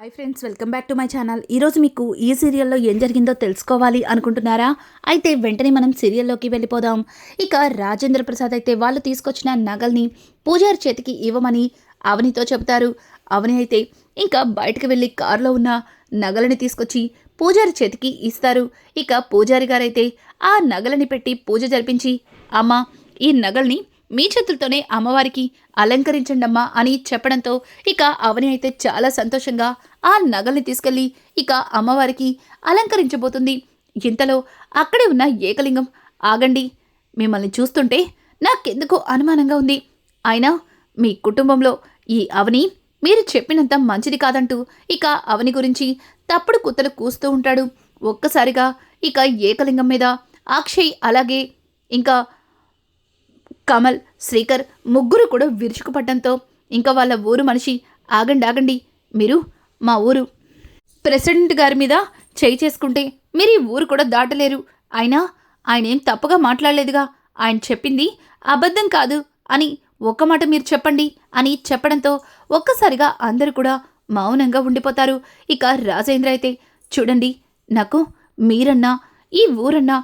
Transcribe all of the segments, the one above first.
Hi friends welcome back to my channel. ఈరోజు మీకు ఈ సీరియల్లో ఏం జరిగిందో తెలుసుకోవాలి అనుకుంటున్నారా? అయితే వెంటనే మనం సీరియల్లోకి వెళ్ళిపోదాం. ఇక రాజేంద్ర ప్రసాద్ అయితే వాళ్ళు తీసుకొచ్చిన నగల్ని పూజారి చేతికి ఇవ్వమని అవనితో చెబుతారు. అవని అయితే ఇంకా బయటకు వెళ్ళి కారులో ఉన్న నగలని తీసుకొచ్చి పూజారి చేతికి ఇస్తారు. ఇక పూజారి గారైతే ఆ నగలని పెట్టి పూజ జరిపించి అమ్మ ఈ నగల్ని మీ చేతులతోనే అమ్మవారికి అలంకరించండమ్మా అని చెప్పడంతో ఇక అవని అయితే చాలా సంతోషంగా ఆ నగల్ని తీసుకెళ్ళి ఇక అమ్మవారికి అలంకరించబోతుంది. ఇంతలో అక్కడే ఉన్న ఏకలింగం ఆగండి మిమ్మల్ని చూస్తుంటే నాకెందుకో అనుమానంగా ఉంది. అయినా మీ కుటుంబంలో ఈ అవని మీరు చెప్పినంత మంచిది కాదంటూ ఇక అవని గురించి తప్పుడు కుత్తలు కూస్తూ ఉంటాడు. ఒక్కసారిగా ఇక ఏకలింగం మీద అక్షయ్ అలాగే ఇంకా కమల్ శ్రీకర్ ముగ్గురు కూడా విరుచుకుపడడంతో ఇంకా వాళ్ళ ఊరు మనిషి ఆగండి ఆగండి మీరు మా ఊరు. ప్రెసిడెంట్ గారి మీద చేయి చేసుకుంటే మీరు ఈ ఊరు కూడా దాటలేరు. అయినా ఆయన ఏం తప్పుగా మాట్లాడలేదుగా. ఆయన చెప్పింది అబద్ధం కాదు అని ఒక్క మాట మీరు చెప్పండి అని చెప్పడంతో ఒక్కసారిగా అందరూ కూడా మౌనంగా ఉండిపోతారు. ఇక రాజేంద్ర అయితే చూడండి నాకు మీరన్నా ఈ ఊరన్నా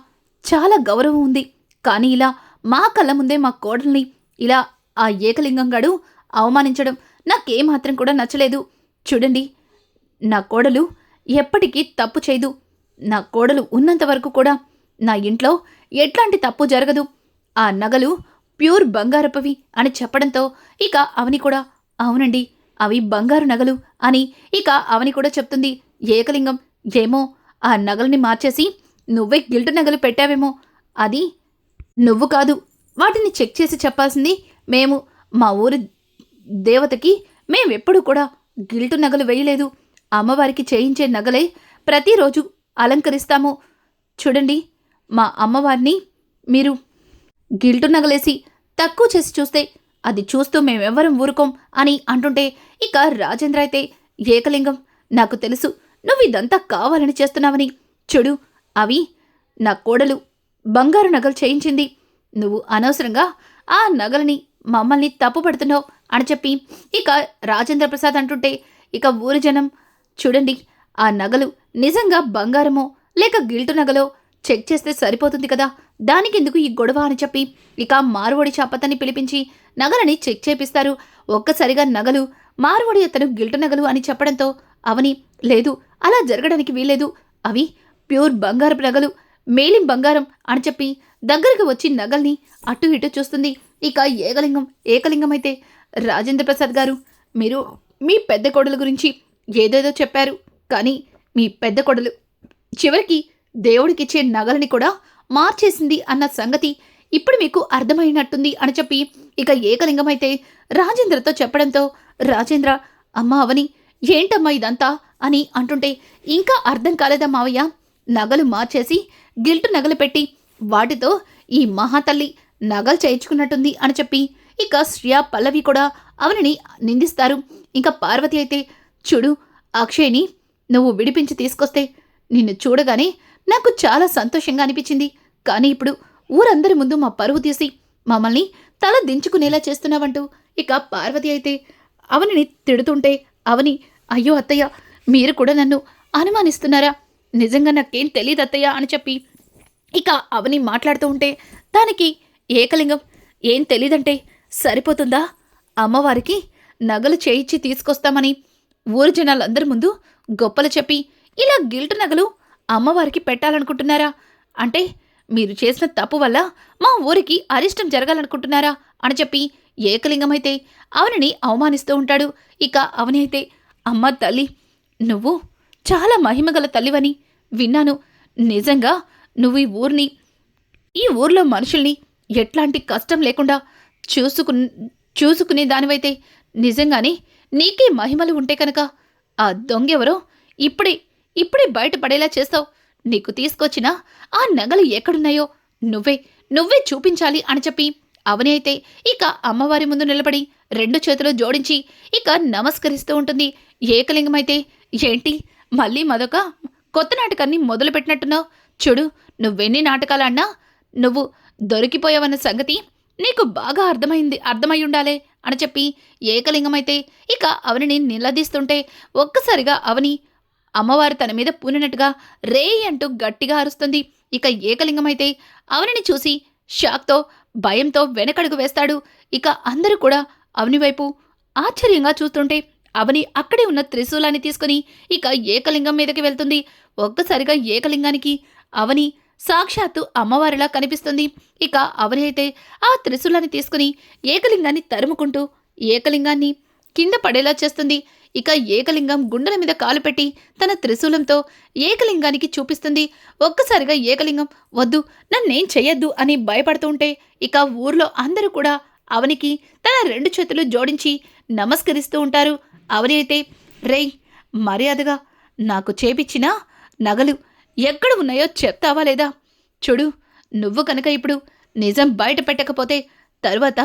చాలా గౌరవం ఉంది. కానీ ఇలా మా కళ్ళ ముందే మా కోడల్ని ఇలా ఆ ఏకలింగం గడు అవమానించడం నాకేమాత్రం కూడా నచ్చలేదు. చూడండి నా కోడలు ఎప్పటికీ తప్పు చేయదు. నా కోడలు ఉన్నంత వరకు కూడా నా ఇంట్లో ఎట్లాంటి తప్పు జరగదు. ఆ నగలు ప్యూర్ బంగారపవి అని చెప్పడంతో ఇక అవని కూడా అవునండి అవి బంగారు నగలు అని ఇక అవని కూడా చెప్తుంది. ఏకలింగం ఏమో ఆ నగల్ని మార్చేసి నువ్వే గిల్టు నగలు పెట్టావేమో. అది నువ్వు కాదు వాటిని చెక్ చేసి చెప్పాల్సింది మేము మా ఊరి దేవతకి మేమెప్పుడు కూడా గిల్టు నగలు వేయలేదు. అమ్మవారికి చేయించే నగలే ప్రతిరోజు అలంకరిస్తాము. చూడండి మా అమ్మవారిని మీరు గిల్టు నగలేసి తక్కువ చేసి చూస్తే అది చూస్తూ మేమెవ్వరం ఊరుకోం అని అంటుంటే ఇక రాజేంద్ర అయితే ఏకలింగం నాకు తెలుసు నువ్వు ఇదంతా కావాలని చేస్తున్నావని. చూడు అవి నా కోడలు బంగారు నగలు చేయించింది. నువ్వు అనవసరంగా ఆ నగలని మమ్మల్ని తప్పుపడుతున్నావు అని చెప్పి ఇక రాజేంద్ర ప్రసాద్ అంటుంటే ఇక ఊరి జనం చూడండి ఆ నగలు నిజంగా బంగారమో లేక గిల్టు నగలో? చెక్ చేస్తే సరిపోతుంది కదా. దానికెందుకు ఈ గొడవ అని చెప్పి? ఇక మారువడి చాపతని పిలిపించి నగలని చెక్ చేపిస్తారు. ఒక్కసారిగా నగలు మారువడి అతను గిల్టు నగలు అని చెప్పడంతో అవని లేదు అలా జరగడానికి వీల్లేదు. అవి ప్యూర్ బంగారపు నగలు మేలిం బంగారం అని చెప్పి దగ్గరకు వచ్చి నగల్ని అటు ఇటు చూస్తుంది. ఇక ఏకలింగం ఏకలింగం అయితే రాజేంద్ర ప్రసాద్ గారు మీరు మీ పెద్ద కోడలు గురించి ఏదేదో చెప్పారు కానీ మీ పెద్ద కొడలు. చివరికి దేవుడికిచ్చే నగలని కూడా మార్చేసింది అన్న సంగతి ఇప్పుడు మీకు అర్థమైనట్టుంది అని చెప్పి ఇక ఏకలింగమైతే రాజేంద్రతో చెప్పడంతో రాజేంద్ర అమ్మ అవని ఏంటమ్మా ఇదంతా? అని అంటుంటే ఇంకా అర్థం కాలేదా మావయ్య? నగలు మార్చేసి గిల్టు నగలు పెట్టి వాటితో ఈ మహాతల్లి నగలు చేయించుకున్నట్టుంది అని చెప్పి ఇక శ్రియా పల్లవి కూడా అవనిని నిందిస్తారు. ఇంకా పార్వతి అయితే చూడు అక్షయ్ని నువ్వు విడిపించి తీసుకొస్తే నిన్ను చూడగానే నాకు చాలా సంతోషంగా అనిపించింది. కానీ ఇప్పుడు ఊరందరి ముందు మా పరువు తీసి మమ్మల్ని తల దించుకునేలా చేస్తున్నావంటూ. ఇక పార్వతి అయితే అవనిని తిడుతుంటే అవని అయ్యో అత్తయ్య మీరు కూడా నన్ను అనుమానిస్తున్నారా? నిజంగా నాకేం తెలియదు అత్తయ్య అని చెప్పి ఇక అవని మాట్లాడుతూ ఉంటే దానికి ఏకలింగం ఏం తెలీదంటే సరిపోతుందా? అమ్మవారికి నగలు చేయించి తీసుకొస్తామని ఊరు జనాలందరి ముందు గొప్పలు చెప్పి ఇలా గిల్ట్ నగలు అమ్మవారికి పెట్టాలనుకుంటున్నారా? అంటే మీరు చేసిన తప్పు వల్ల మా ఊరికి అరిష్టం జరగాలనుకుంటున్నారా? అని చెప్పి ఏకలింగమైతే అవనిని అవమానిస్తూ ఉంటాడు. ఇక అవని అయితే అమ్మ తల్లి నువ్వు చాలా మహిమగల తల్లివని విన్నాను. నిజంగా నువ్వు ఈ ఊరిని ఈ ఊర్లో మనుషుల్ని ఎట్లాంటి కష్టం లేకుండా చూసుకు చూసుకునే దానివైతే నిజంగానే నీకే మహిమలు ఉంటే కనుక. ఆ దొంగెవరో? ఇప్పుడే ఇప్పుడే బయటపడేలా చేస్తావు. నీకు తీసుకొచ్చిన ఆ నగలు ఎక్కడున్నాయో? నువ్వే నువ్వే చూపించాలి అని చెప్పి. అవని అయితే ఇక అమ్మవారి ముందు నిలబడి రెండు చేతులు జోడించి ఇక నమస్కరిస్తూ ఉంటుంది. ఏకలింగమైతే ఏంటి? మళ్ళీ మదొక కొత్త నాటకాన్ని మొదలుపెట్టినట్టున్నావు. చూడు నువ్వెన్ని నాటకాలన్నా నువ్వు దొరికిపోయావన్న సంగతి నీకు బాగా అర్థమైంది అర్థమై ఉండాలే. అని చెప్పి ఏకలింగమైతే ఇక అవనిని నిలదీస్తుంటే ఒక్కసారిగా అవని అమ్మవారు తన మీద పూనినట్టుగా రే అంటూ గట్టిగా అరుస్తుంది. ఇక ఏకలింగమైతే అవనిని చూసి షాక్తో భయంతో వెనకడుగు వేస్తాడు. ఇక అందరూ కూడా అవని వైపు ఆశ్చర్యంగా చూస్తుంటే అవని అక్కడే ఉన్న త్రిశూలాన్ని తీసుకుని ఇక ఏకలింగం మీదకి వెళ్తుంది. ఒక్కసారిగా ఏకలింగానికి అవని సాక్షాత్తు అమ్మవారిలా కనిపిస్తుంది. ఇక అవని అయితే ఆ త్రిశూలాన్ని తీసుకుని ఏకలింగాన్ని తరుముకుంటూ ఏకలింగాన్ని కింద పడేలా చేస్తుంది. ఇక ఏకలింగం గుండెల మీద కాలు పెట్టి తన త్రిశూలంతో ఏకలింగానికి చూపిస్తుంది. ఒక్కసారిగా ఏకలింగం వద్దు నన్నేం చెయ్యొద్దు అని భయపడుతూ ఉంటే ఇక ఊర్లో అందరూ కూడా అవనికి తన రెండు చేతులు జోడించి నమస్కరిస్తూ ఉంటారు. అవని అయితే రేయ్ మర్యాదగా నాకు చేపిచ్చిన నగలు ఎక్కడ ఉన్నాయో చెప్తావా లేదా? చూడు నువ్వు కనుక ఇప్పుడు నిజం బయట పెట్టకపోతే తర్వాత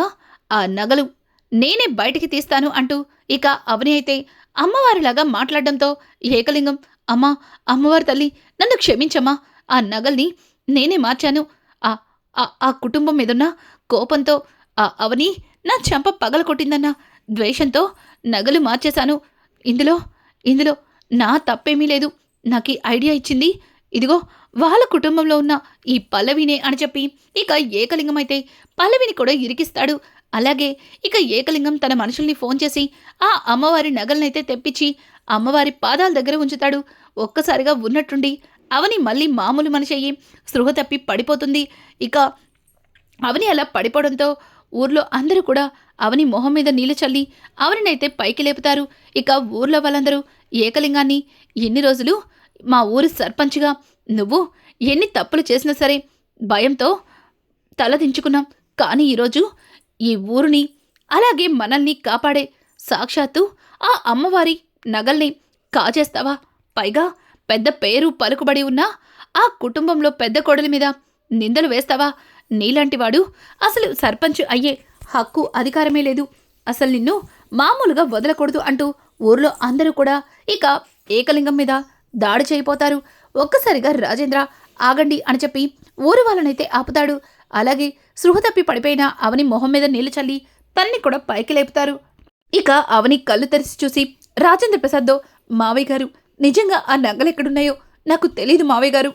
ఆ నగలు నేనే బయటికి తీస్తాను అంటూ ఇక అవని అయితే అమ్మవారిలాగా మాట్లాడడంతో ఏకలింగం అమ్మా అమ్మవారి తల్లి నన్ను క్షమించమ్మా ఆ నగల్ని నేనే మార్చాను. ఆ ఆ- ఆ కుటుంబం మీదున్న కోపంతో ఆ అవని నా చెంప పగల కొట్టిందన్న ద్వేషంతో నగలు మార్చేశాను. ఇందులో ఇందులో నా తప్పేమీ లేదు. నాకు ఐడియా ఇచ్చింది ఇదిగో వాళ్ళ కుటుంబంలో ఉన్న ఈ పల్లవినే అని చెప్పి ఇక ఏకలింగం అయితే పల్లవిని కూడా ఇరికిస్తాడు. అలాగే ఇక ఏకలింగం తన మనుషుల్ని ఫోన్ చేసి ఆ అమ్మవారి నగలనైతే తెప్పించి అమ్మవారి పాదాల దగ్గర ఉంచుతాడు. ఒక్కసారిగా ఉన్నట్టుండి అవని మళ్ళీ మామూలు మనిషి అయ్యి స్పృహ తప్పి పడిపోతుంది. ఇక అవని అలా పడిపోవడంతో ఊర్లో అందరూ కూడా అవని మొహం మీద నీళ్ళు చల్లి అవనినైతే పైకి లేపుతారు. ఇక ఊర్లో వాళ్ళందరూ ఏకలింగాన్ని ఎన్ని రోజులు మా ఊరి సర్పంచ్గా నువ్వు ఎన్ని తప్పులు చేసినా సరే భయంతో తలదించుకున్నాం కానీ ఈరోజు ఈ ఊరిని అలాగే మనల్ని కాపాడే సాక్షాత్తు ఆ అమ్మవారి నగల్ని కాజేస్తావా? పైగా పెద్ద పేరు పలుకుబడి ఉన్న ఆ కుటుంబంలో పెద్ద కోడలి మీద నిందలు వేస్తావా? నీలాంటివాడు అసలు సర్పంచ్ అయ్యే హక్కు అధికారమే లేదు. అసలు నిన్ను మామూలుగా వదలకూడదు అంటూ ఊర్లో అందరూ కూడా ఇక ఏకలింగం మీద దాడి చేయిపోతారు ఒక్కసారిగా రాజేంద్ర ఆగండి అని చెప్పి ఊరు వాళ్ళనైతే ఆపుతాడు. అలాగే సృహ తప్పి పడిపోయిన అవని మొహం మీద నీళ్ళు చల్లి తనని కూడా పైకి లేపుతారు. ఇక అవని కళ్ళు తెరిచి చూసి రాజేంద్ర ప్రసాద్తో మావయ్య గారు నిజంగా ఆ నగలు ఎక్కడున్నాయో నాకు తెలియదు మావయ్య గారు.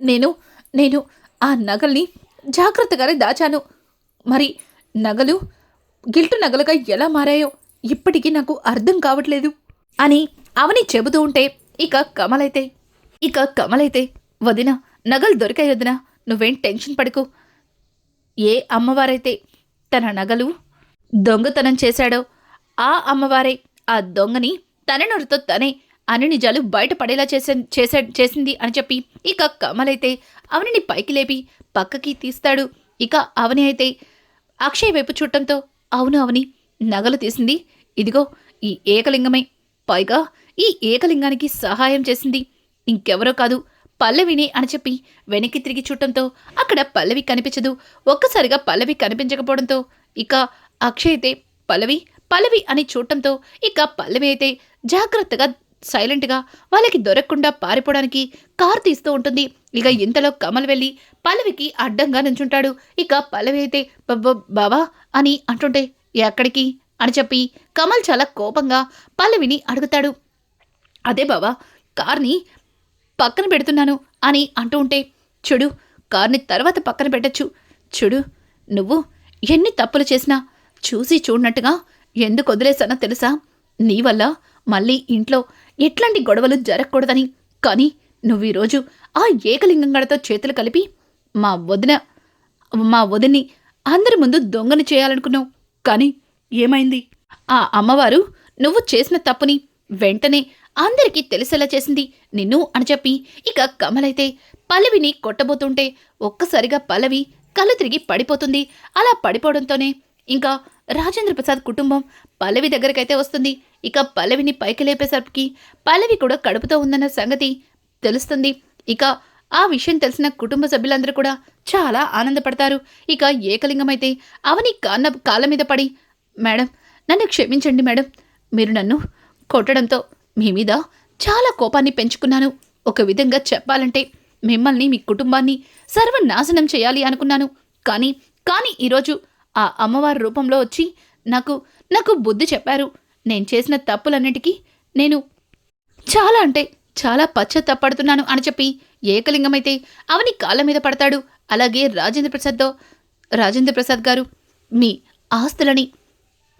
నేను నేను ఆ నగల్ని జాగ్రత్తగానే దాచాను. మరి నగలు గిల్టు నగలుగా ఎలా మారాయో ఇప్పటికీ నాకు అర్థం కావట్లేదు అని అవని చెబుతూ ఉంటే ఇక కమలైతే ఇక కమలైతే వదిన నగలు దొరికాయి వదిన నువ్వేం టెన్షన్ పడకు. ఏ అమ్మవారైతే తన నగలు దొంగతనం చేశాడో ఆ అమ్మవారే ఆ దొంగని తన నోటితో తనే అని నిజాలు బయటపడేలా చేసే చేసే చేసింది అని చెప్పి ఇక కమలైతే అవనిని పైకి లేపి పక్కకి తీస్తాడు. ఇక అవని అయితే అక్షయ్ వైపు చూడటంతో అవును అవని నగలు తీసింది. ఇదిగో ఈ ఏకలింగమే. పైగా ఈ ఏకలింగానికి సహాయం చేసింది. ఇంకెవరో కాదు పల్లవిని అని చెప్పి వెనక్కి తిరిగి చూడటంతో అక్కడ పల్లవి కనిపించదు. ఒక్కసారిగా పల్లవి కనిపించకపోవడంతో ఇక అక్షయ్ అయితే పల్లవి పల్లవి అని చూడటంతో ఇక పల్లవి అయితే జాగ్రత్తగా సైలెంట్గా వాళ్ళకి దొరకకుండా పారిపోవడానికి కారు తీస్తూ ఉంటుంది. ఇక ఇంతలో కమల్ వెళ్ళి పల్లవికి అడ్డంగా నుంచుంటాడు ఇక పల్లవి అయితే బాబా అని అంటుంటే ఎక్కడికి? అని చెప్పి కమల్ చాలా కోపంగా పల్లవిని అడుగుతాడు. అదే బావా కార్ని పక్కన పెడుతున్నాను అని అంటూ ఉంటే చూడు కార్ని తర్వాత పక్కన పెట్టచ్చు. చూడు నువ్వు ఎన్ని తప్పులు చేసినా చూసి చూడనట్టుగా ఎందుకు వదిలేసానో తెలుసా? నీ వల్ల మళ్ళీ ఇంట్లో ఎట్లాంటి గొడవలు జరగకూడదని. కానీ నువ్వు ఈరోజు ఆ ఏకలింగంగడతో చేతులు కలిపి మా వదిన మా వదిని అందరి ముందు దొంగను చేయాలనుకున్నావు. కానీ ఏమైంది? ఆ అమ్మవారు నువ్వు చేసిన తప్పుని వెంటనే అందరికీ తెలిసేలా చేసింది నిన్ను అని చెప్పి. ఇక కమలైతే పల్లవిని కొట్టబోతుంటే ఒక్కసారిగా పల్లవి కళ్ళు తిరిగి పడిపోతుంది. అలా పడిపోవడంతోనే ఇంకా రాజేంద్ర ప్రసాద్ కుటుంబం పల్లవి దగ్గరకైతే వస్తుంది. ఇక పల్లవిని పైకి లేపేసరికి పల్లవి కూడా కడుపుతో ఉందన్న సంగతి తెలుస్తుంది. ఇక ఆ విషయం తెలిసిన కుటుంబ సభ్యులందరూ కూడా చాలా ఆనందపడతారు. ఇక ఏకలింగం అయితే అవని కాన్న కాళ్ళ మీద పడి మేడం నన్ను క్షమించండి మేడం. మీరు నన్ను కొట్టడంతో మీ మీద చాలా కోపాన్ని పెంచుకున్నాను. ఒక విధంగా చెప్పాలంటే మిమ్మల్ని మీ కుటుంబాన్ని సర్వనాశనం చేయాలి అనుకున్నాను. కానీ కానీ ఈరోజు ఆ అమ్మవారి రూపంలో వచ్చి నాకు నాకు బుద్ధి చెప్పారు. నేను చేసిన తప్పులన్నిటికీ నేను చాలా అంటే చాలా పశ్చాత్తాపడుతున్నాను అని చెప్పి ఏకలింగం అయితే అవని కాళ్ళ మీద పడతాడు. అలాగే రాజేంద్ర ప్రసాద్తో రాజేంద్ర ప్రసాద్ గారు మీ ఆస్తులని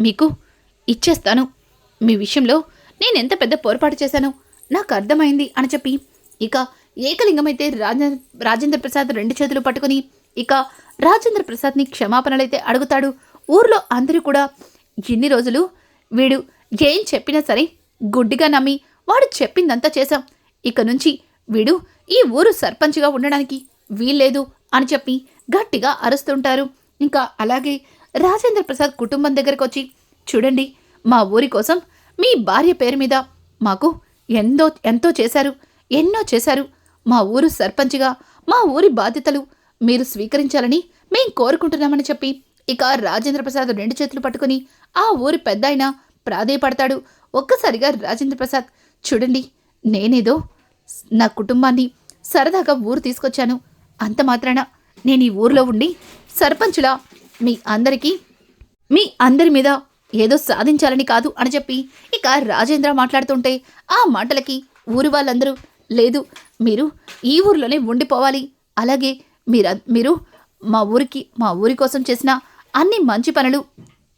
మీకు ఇచ్చేస్తాను. మీ విషయంలో నేను ఎంత పెద్ద పొరపాటు చేశానో నాకు అర్థమైంది అని చెప్పి. ఇక ఏకలింగమైతే రాజ రాజేంద్ర రాజేంద్ర ప్రసాద్ రెండు చేతులు పట్టుకుని ఇక రాజేంద్ర ప్రసాద్ని క్షమాపణలైతే అడుగుతాడు. ఊర్లో అందరూ కూడా ఇన్ని రోజులు వీడు ఏం చెప్పినా సరే గుడ్డిగా నమ్మి వాడు చెప్పిందంతా చేశాం. ఇక నుంచి వీడు ఈ ఊరు సర్పంచ్గా ఉండడానికి వీల్లేదు అని చెప్పి గట్టిగా అరుస్తుంటారు. ఇంకా అలాగే రాజేంద్ర ప్రసాద్ కుటుంబం దగ్గరకు వచ్చి చూడండి మా ఊరి కోసం మీ భార్య పేరు మీద మాకు ఎంతో ఎంతో చేశారు ఎన్నో చేశారు. మా ఊరు సర్పంచ్గా మా ఊరి బాధ్యతలు మీరు స్వీకరించాలని మేం కోరుకుంటున్నామని చెప్పి ఇక రాజేంద్ర ప్రసాద్ రెండు చేతులు పట్టుకుని ఆ ఊరి పెద్ద ఆయన ప్రాధేయపడతాడు. ఒక్కసారిగా రాజేంద్ర ప్రసాద్ చూడండి నేనేదో నా కుటుంబాన్ని సరదాగా ఊరు తీసుకొచ్చాను. అంత మాత్రాన నేను ఈ ఊర్లో ఉండి సర్పంచులా మీ అందరికీ మీ అందరి మీద ఏదో సాధించాలని కాదు అని చెప్పి ఇక రాజేంద్ర మాట్లాడుతుంటే ఆ మాటలకి ఊరి వాళ్ళందరూ లేదు మీరు ఈ ఊరిలోనే ఉండిపోవాలి. అలాగే మీర మీరు మా ఊరికి మా ఊరి కోసం చేసిన అన్ని మంచి పనులు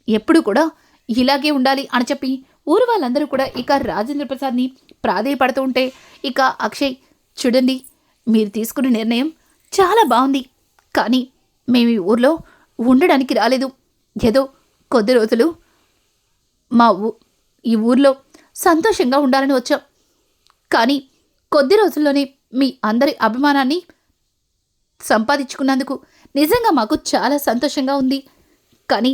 ఎప్పుడు కూడా ఇలాగే ఉండాలి అని చెప్పి ఊరు వాళ్ళందరూ కూడా ఇక రాజేంద్ర ప్రసాద్ని ప్రాధేయపడుతూ ఉంటే ఇక అక్షయ్ చూడండి మీరు తీసుకున్న నిర్ణయం చాలా బాగుంది. కానీ మేము ఈ ఊర్లో ఉండడానికి రాలేదు. ఏదో కొద్ది రోజులు మా ఊ ఈ ఊర్లో సంతోషంగా ఉండాలని వచ్చాం. కానీ కొద్ది రోజుల్లోనే మీ అందరి అభిమానాన్ని సంపాదించుకున్నందుకు నిజంగా మాకు చాలా సంతోషంగా ఉంది. కానీ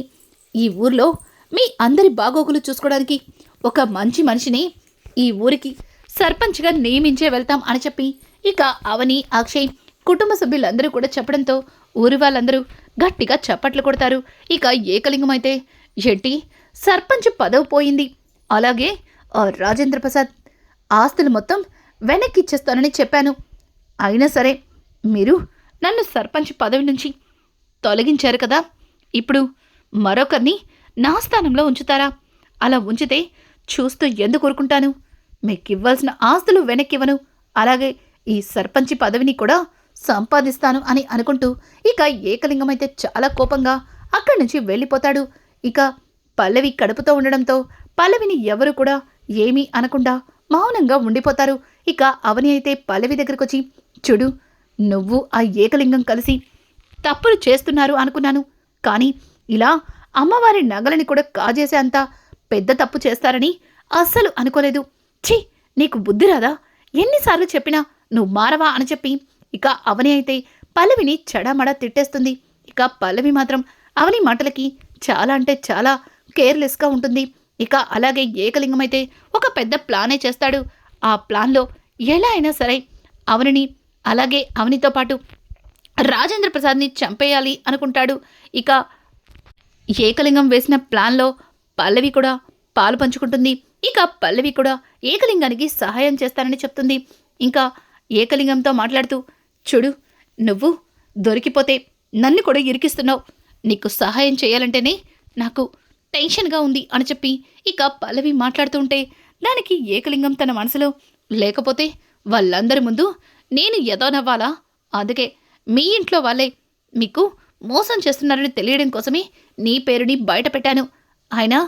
ఈ ఊర్లో మీ అందరి బాగోగులు చూసుకోవడానికి ఒక మంచి మనిషిని ఈ ఊరికి సర్పంచ్గా నియమించే వెళ్తాం అని చెప్పి ఇక అవని అక్షయ్ కుటుంబ సభ్యులందరూ కూడా చెప్పడంతో ఊరి వాళ్ళందరూ గట్టిగా చప్పట్లు కొడతారు. ఇక ఏకలింగం అయితే ఎట్టి సర్పంచ్ పదవి పోయింది. అలాగే ఆ రాజేంద్ర ప్రసాద్ ఆస్తులు మొత్తం వెనక్కి ఇచ్చేస్తానని చెప్పాను. అయినా సరే మీరు నన్ను సర్పంచ్ పదవి నుంచి తొలగించారు కదా. ఇప్పుడు మరొకరిని నా స్థానంలో ఉంచుతారా? అలా ఉంచితే చూస్తూ ఎందుకు కోరుకుంటాను మీకు ఇవ్వాల్సిన ఆస్తులు వెనక్కివ్వను. అలాగే ఈ సర్పంచి పదవిని కూడా సంపాదిస్తాను అని అనుకుంటూ ఇక ఏకలింగం అయితే చాలా కోపంగా అక్కడి నుంచి వెళ్ళిపోతాడు. ఇక పల్లవి కడుపుతో ఉండడంతో పల్లవిని ఎవరు కూడా ఏమీ అనకుండా మౌనంగా ఉండిపోతారు. ఇక అవని అయితే పల్లవి దగ్గరకొచ్చి చూడు నువ్వు ఆ ఏకలింగం కలిసి తప్పులు చేస్తున్నారు అనుకున్నాను. కానీ ఇలా అమ్మవారి నగలని కూడా కాజేసే అంత పెద్ద తప్పు చేస్తారని అస్సలు అనుకోలేదు. ఛీ నీకు బుద్ధి రాదా? ఎన్నిసార్లు చెప్పినా నువ్వు మారవా? అని చెప్పి ఇక అవని అయితే పల్లవిని చెడమడ తిట్టేస్తుంది. ఇక పల్లవి మాత్రం అవని మాటలకి చాలా అంటే చాలా కేర్లెస్గా ఉంటుంది. ఇక అలాగే ఏకలింగం అయితే ఒక పెద్ద ప్లానే చేస్తాడు. ఆ ప్లాన్లో ఎలా అయినా సరే అవనిని అలాగే అవనితో పాటు రాజేంద్ర ప్రసాద్ని చంపేయాలి అనుకుంటాడు. ఇక ఏకలింగం వేసిన ప్లాన్లో పల్లవి కూడా పాలు పంచుకుంటుంది. ఇక పల్లవి కూడా ఏకలింగానికి సహాయం చేస్తానని చెప్తుంది. ఇంకా ఏకలింగంతో మాట్లాడుతూ చూడు నువ్వు దొరికిపోతే నన్ను కూడా ఇరికిస్తున్నావు. నీకు సహాయం చేయాలంటేనే నాకు టెన్షన్గా ఉంది అని చెప్పి ఇక పల్లవి మాట్లాడుతూ ఉంటే దానికి ఏకలింగం తన మనసులో లేకపోతే వాళ్ళందరి ముందు నేను ఎదోనవ్వాలా అందుకే మీ ఇంట్లో వాళ్ళే మీకు మోసం చేస్తున్నారని తెలియడం కోసమే నీ పేరుని బయట పెట్టాను. అయినా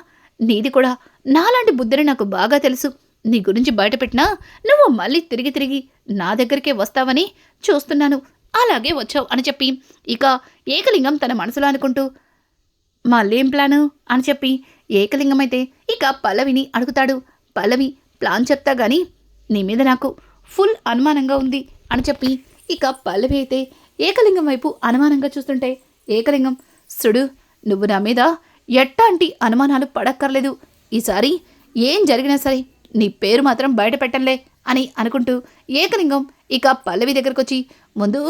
నీది కూడా నాలాంటి బుద్ధిని నాకు బాగా తెలుసు. నీ గురించి బయటపెట్టినా నువ్వు మళ్ళీ తిరిగి తిరిగి నా దగ్గరికే వస్తావని చూస్తున్నాను. అలాగే వచ్చావు అని చెప్పి ఇక ఏకలింగం తన మనసులో అనుకుంటూ మళ్ళేం ప్లాను? అని చెప్పి ఏకలింగం అయితే ఇక పల్లవిని అడుగుతాడు. పల్లవి ప్లాన్ చెప్తా గాని నీ మీద నాకు ఫుల్ అనుమానంగా ఉంది అని చెప్పి ఇక పల్లవి అయితే ఏకలింగం వైపు అనుమానంగా చూస్తుంటే ఏకలింగం సుడు నువ్వు నా మీద ఎట్టాంటి అనుమానాలు పడక్కర్లేదు. ఈసారి ఏం జరిగినా సరే నీ పేరు మాత్రం బయట పెట్టంలే అని అనుకుంటూ ఏకలింగం ఇక పల్లవి దగ్గరకొచ్చి ముందు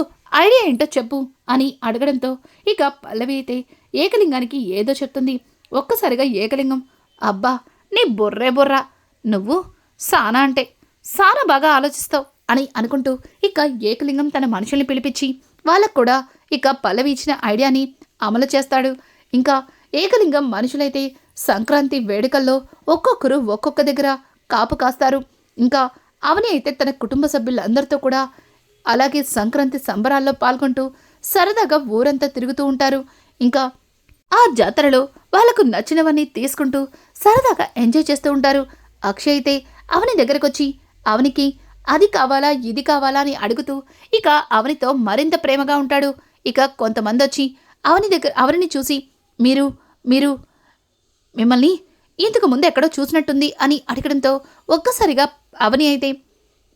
ఐడియా ఏంటో చెప్పు అని అడగడంతో ఇక పల్లవి అయితే ఏకలింగానికి ఏదో చెప్తుంది. ఒక్కసారిగా ఏకలింగం అబ్బా నీ బొర్రే బొర్రా నువ్వు సానా అంటే సానా బాగా ఆలోచిస్తావు అని అనుకుంటూ ఇక ఏకలింగం తన మనుషుల్ని పిలిపించి వాళ్ళకు కూడా ఇక పల్లవి ఇచ్చిన ఐడియాని అమలు చేస్తాడు. ఇంకా ఏకలింగం మనుషులైతే సంక్రాంతి వేడుకల్లో ఒక్కొక్కరు ఒక్కొక్క దగ్గర కాపు కాస్తారు. ఇంకా అవని అయితే తన కుటుంబ సభ్యులందరితో కూడా అలాగే సంక్రాంతి సంబరాల్లో పాల్గొంటూ సరదాగా ఊరంతా తిరుగుతూ ఉంటారు. ఇంకా ఆ జాతరలో వాళ్ళకు నచ్చినవన్నీ తీసుకుంటూ సరదాగా ఎంజాయ్ చేస్తూ ఉంటారు. అక్షయ్ అయితే అవని దగ్గరకొచ్చి అవనికి అది కావాలా ఇది కావాలా అని అడుగుతూ ఇక అవనితో మరింత ప్రేమగా ఉంటాడు. ఇక కొంతమంది వచ్చి అవని దగ్గర అవనిని చూసి మీరు మీరు మిమ్మల్ని ఇంతకు ముందు ఎక్కడో చూసినట్టుంది అని అడగడంతో ఒక్కసారిగా అవని అయితే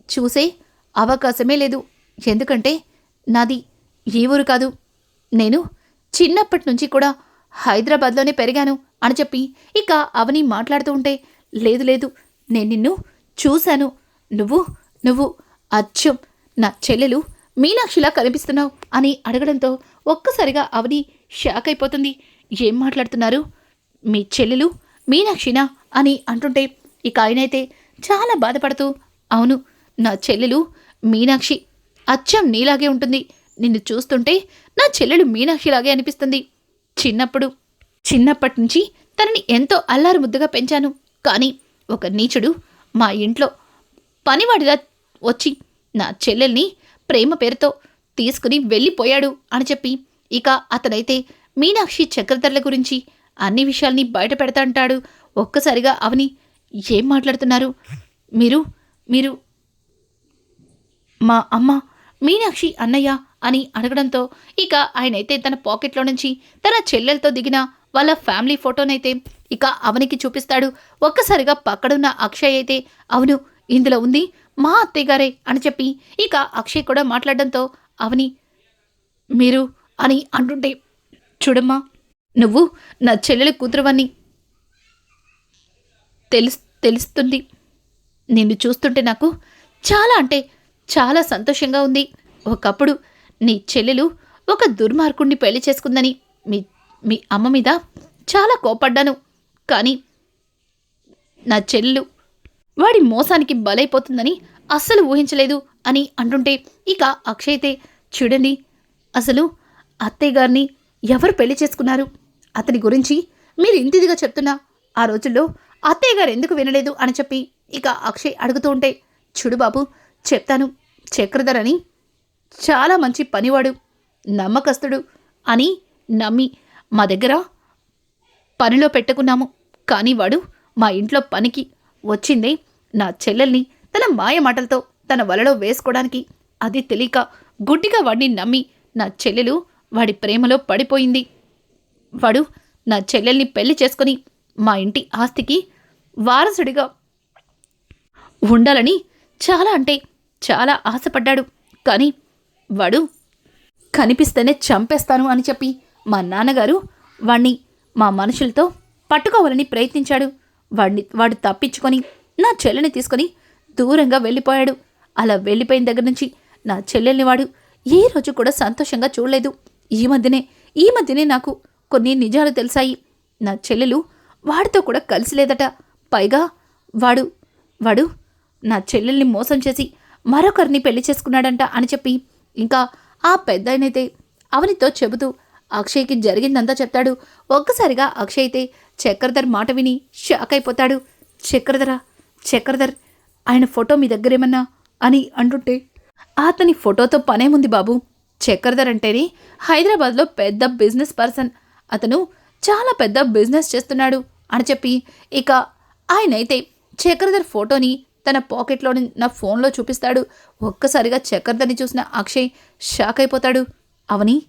చూసే అవకాశమే లేదు. ఎందుకంటే నాది ఈ ఊరు కాదు. నేను చిన్నప్పటి నుంచి కూడా హైదరాబాద్లోనే పెరిగాను అని చెప్పి ఇక అవని మాట్లాడుతూ ఉంటే లేదు లేదు నేను నిన్ను చూశాను. నువ్వు నువ్వు అచ్చం నా చెల్లెలు మీనాక్షిలా కనిపిస్తున్నావు అని అడగడంతో ఒక్కసారిగా అవని షాక్ అయిపోతుంది. ఏం మాట్లాడుతున్నారు? మీ చెల్లెలు మీనాక్షినా అని అంటుంటే ఇక ఆయనైతే చాలా బాధపడుతూ అవును నా చెల్లెలు మీనాక్షి అచ్చం నీలాగే ఉంటుంది. నిన్ను చూస్తుంటే నా చెల్లెలు మీనాక్షిలాగే అనిపిస్తుంది. చిన్నప్పుడు చిన్నప్పటి నుంచి తనని ఎంతో అల్లారు ముద్దుగా పెంచాను. కానీ ఒక నీచుడు మా ఇంట్లో పనివాడిలా వచ్చి నా చెల్లెల్ని ప్రేమ పేరుతో తీసుకుని వెళ్ళిపోయాడు అని చెప్పి ఇక అతనైతే మీనాక్షి చక్రధరల గురించి అన్ని విషయాల్ని బయట పెడతాంటాడు ఒక్కసారిగా అవని ఏం మాట్లాడుతున్నారు? మీరు మీరు మా అమ్మ మీనాక్షి అన్నయ్య అని అడగడంతో ఇక ఆయనైతే తన పాకెట్లో నుంచి తన చెల్లెలతో దిగిన వాళ్ళ ఫ్యామిలీ ఫోటోనైతే ఇక అవనికి చూపిస్తాడు. ఒక్కసారిగా పక్కడున్న అక్షయ్ అయితే అవును ఇందులో ఉంది మా అత్తయ్యగారే అని చెప్పి ఇక అక్షయ్ కూడా మాట్లాడడంతో అవని మీరు అని అంటుంటే చూడమ్మా నువ్వు నా చెల్లెల కూతురువని తెలుస్ తెలుస్తుంది. నిన్ను చూస్తుంటే నాకు చాలా అంటే చాలా సంతోషంగా ఉంది. ఒకప్పుడు నీ చెల్లెలు ఒక దుర్మార్గుణ్ణి పెళ్ళి చేసుకుందని మీ మీ అమ్మ మీద చాలా కోపడ్డాను. కానీ నా చెల్లెలు వాడి మోసానికి బలైపోతుందని అస్సలు ఊహించలేదు అని అంటుంటే ఇక అక్షయ్తే చూడండి అసలు అత్తయ్య గారిని ఎవరు పెళ్ళి చేసుకున్నారు? అతని గురించి మీరు ఇంతిదిగా చెప్తున్నా. ఆ రోజుల్లో అత్తయ్య గారు ఎందుకు వినలేదు అని చెప్పి ఇక అక్షయ్ అడుగుతూ ఉంటే చూడు బాబు చెప్తాను. చక్రధర్ అని చాలా మంచి పనివాడు నమ్మకస్తుడు అని నమ్మి మా దగ్గర పనిలో పెట్టుకున్నాము. కానీ వాడు మా ఇంట్లో పనికి వచ్చిందే నా చెల్లెల్ని తన మాయ మాటలతో తన వలలో వేసుకోవడానికి. అది తెలియక గుడ్డిగా వాడిని నమ్మి నా చెల్లెలు వాడి ప్రేమలో పడిపోయింది. వాడు నా చెల్లెల్ని పెళ్ళి చేసుకొని మా ఇంటి ఆస్తికి వారసుడిగా ఉండాలని చాలా అంటే చాలా ఆశపడ్డాడు. కానీ వాడు కనిపిస్తేనే చంపేస్తాను అని చెప్పి మా నాన్నగారు వాణ్ణి మా మనుషులతో పట్టుకోవాలని ప్రయత్నించాడు. వాడిని వాడు తప్పించుకొని నా చెల్లెని తీసుకొని దూరంగా వెళ్ళిపోయాడు. అలా వెళ్ళిపోయిన దగ్గర నుంచి నా చెల్లెల్ని వాడు ఏ రోజు కూడా సంతోషంగా చూడలేదు. ఈ మధ్యనే ఈ మధ్యనే నాకు కొన్ని నిజాలు తెలిసాయి. నా చెల్లెలు వాడితో కూడా కలిసి లేదట పైగా వాడు వాడు నా చెల్లెల్ని మోసం చేసి మరొకరిని పెళ్ళి చేసుకున్నాడంట అని చెప్పి ఇంకా ఆ పెద్దాయనైతే అవనితో చెబుతూ అక్షయ్కి జరిగిందంతా చెప్తాడు. ఒక్కసారిగా అక్షయ్ అయితే చక్రధర్ మాట విని షాక్ అయిపోతాడు. చక్రధర చక్రధర్ ఆయన ఫోటో మీ దగ్గరేమన్నా అని అంటుంటే అతని ఫోటోతో పనేముంది బాబు. చక్రధర్ అంటేనే హైదరాబాద్లో పెద్ద బిజినెస్ పర్సన్. అతను చాలా పెద్ద బిజినెస్ చేస్తున్నాడు అని చెప్పి ఇక ఆయనైతే చక్రధర్ ఫోటోని తన పాకెట్లోని నా ఫోన్లో చూపిస్తాడు. ఒక్కసారిగా చక్రధర్ని చూసిన అక్షయ్ షాక్ అయిపోతాడు. అవని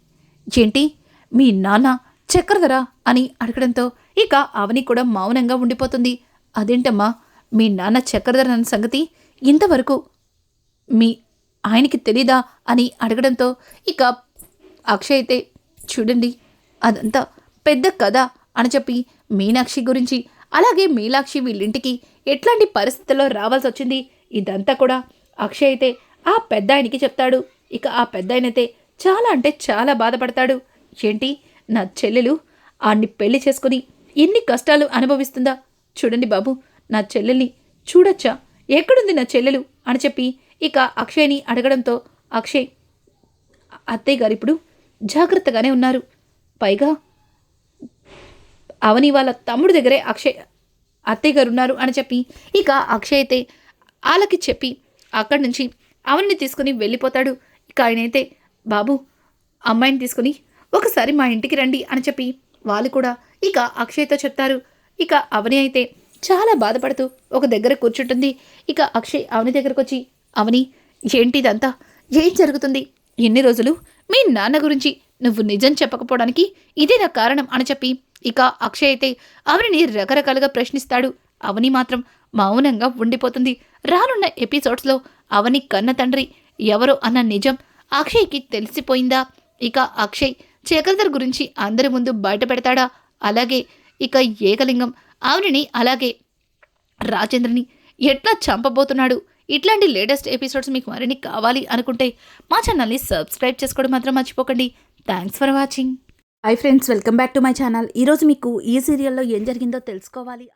ఏంటి? మీ నాన్న చక్రధరా? అని అడగడంతో ఇక అవని కూడా మౌనంగా ఉండిపోతుంది. అదేంటమ్మా? మీ నాన్న చక్రధర్ అన్న సంగతి? ఇంతవరకు మీ ఆయనకి తెలీదా? అని అడగడంతో ఇక అక్షయ్ అయితే చూడండి అదంతా పెద్ద కథ అని చెప్పి మీనాక్షి గురించి అలాగే మీనాక్షి వీళ్ళింటికి ఎట్లాంటి పరిస్థితుల్లో రావాల్సి వచ్చింది? ఇదంతా కూడా అక్షయ్ అయితే ఆ పెద్ద ఆయనకి చెప్తాడు. ఇక ఆ పెద్ద ఆయనైతే చాలా అంటే చాలా బాధపడతాడు. ఏంటి? నా చెల్లెలు ఆడిని పెళ్ళి చేసుకుని ఎన్ని కష్టాలు అనుభవిస్తుందా? చూడండి బాబు నా చెల్లెల్ని చూడొచ్చా? ఎక్కడుంది నా చెల్లెలు? అని చెప్పి ఇక అక్షయ్ని అడగడంతో అక్షయ్ అత్తయ్య గారు ఇప్పుడు జాగ్రత్తగానే ఉన్నారు. పైగా అవని వాళ్ళ తమ్ముడు దగ్గరే అక్షయ్ అత్తయ్య గారు ఉన్నారు అని చెప్పి ఇక అక్షయ్ అయితే వాళ్ళకి చెప్పి అక్కడి నుంచి అవన్ని తీసుకుని వెళ్ళిపోతాడు. ఇక ఆయన అయితే బాబు అమ్మాయిని తీసుకుని ఒకసారి మా ఇంటికి రండి అని చెప్పి వాళ్ళు కూడా ఇక అక్షయ్తో చెప్తారు. ఇక అవని అయితే చాలా బాధపడుతూ ఒక దగ్గర కూర్చుంటుంది. ఇక అక్షయ్ అవని దగ్గరకు వచ్చి అవని ఏంటి ఇదంతా ఏం జరుగుతుంది? ఎన్ని రోజులు? మీ నాన్న గురించి నువ్వు నిజం చెప్పకపోవడానికి ఇదే నా కారణం అని చెప్పి ఇక అక్షయ్ అయితే అవనిని రకరకాలుగా ప్రశ్నిస్తాడు. అవని మాత్రం మౌనంగా ఉండిపోతుంది. రానున్న ఎపిసోడ్స్లో అవని కన్న తండ్రి ఎవరో అన్న నిజం అక్షయ్కి తెలిసిపోయిందా? ఇక అక్షయ్ చక్రధర్ గురించి అందరి ముందు బయట పెడతాడా? అలాగే ఇక ఏకలింగం ఆవిడని అలాగే రాజేంద్రని ఎట్లా చంపబోతున్నాడు? ఇట్లాంటి లేటెస్ట్ ఎపిసోడ్స్ మీకు మరిన్ని కావాలి అనుకుంటే మా ఛానల్ని సబ్స్క్రైబ్ చేసుకోవడం మాత్రం మర్చిపోకండి. Thanks for watching hi friends welcome back to my channel ఈరోజు మీకు ఈ సీరియల్లో ఏం జరిగిందో తెలుసుకోవాలి.